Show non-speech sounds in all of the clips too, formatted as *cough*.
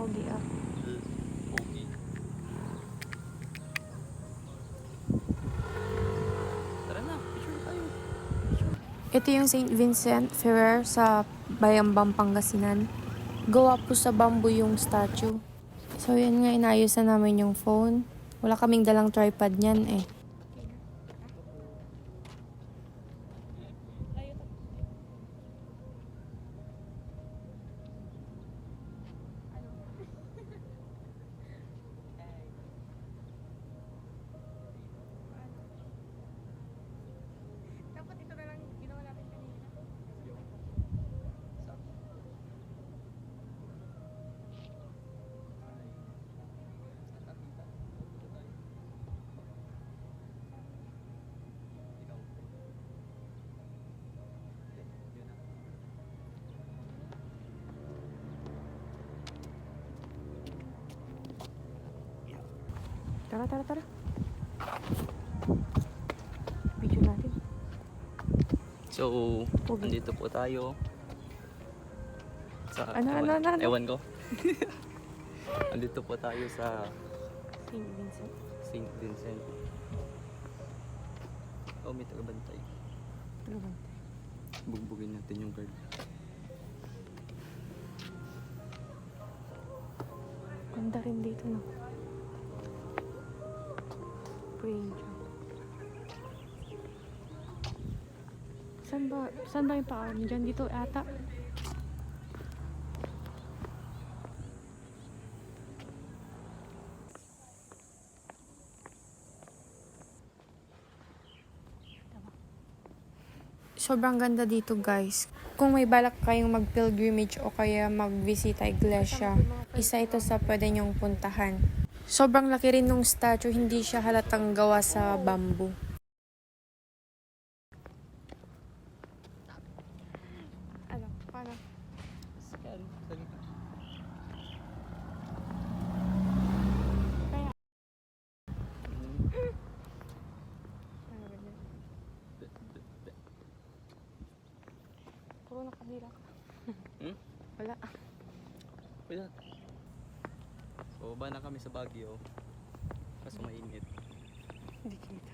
Pogi ah. Pogi. Tara na, picture tayo. Picture. Ito yung St. Vincent Ferrer sa Bayambang, Pangasinan. Gawa po sa bamboo yung statue. So, yan nga, inayos na namin yung phone. Wala kaming dalang tripod niyan eh. Tara, tara, tara. Video natin. So, Pogi. andito po tayo. Sa, Ano, ewan, ano, ano, ano? Ewan ko. *laughs* andito po tayo sa St. Vincent. St. Vincent. Oh, may tagabantay. Ba? Bugbugin natin yung guard. Ganda rin dito, no? Praying job. Saan ba, saan ba yung paa mo dyan? Dito ata. Sobrang ganda dito guys. Kung may balak kayong mag-pilgrimage o kaya mag-visita iglesia, isa ito sa pwede nyong puntahan. Sobrang laki rin nung statue, hindi siya halatang gawa sa bamboo. Ano? Paano? Puro nakabila ka. Hmm? Wala. Wala. So, baba na kami sa Baguio. Kaso mainit. Hindi kita.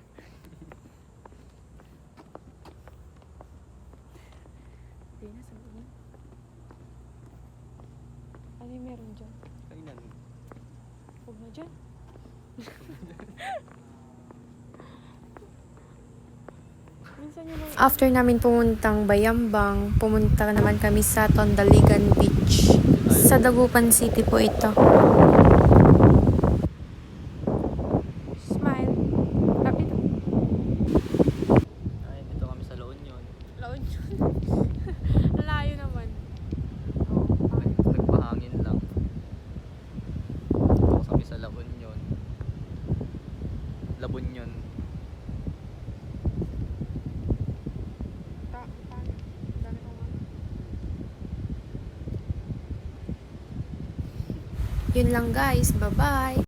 Hindi na, sabi mo. Ano yung meron dyan? Kainan. Huwag na dyan. *laughs* After namin pumuntang Bayambang, pumunta naman kami sa Tondaligan Beach. Sa Dagupan City po ito. Yun lang guys. Bye-bye.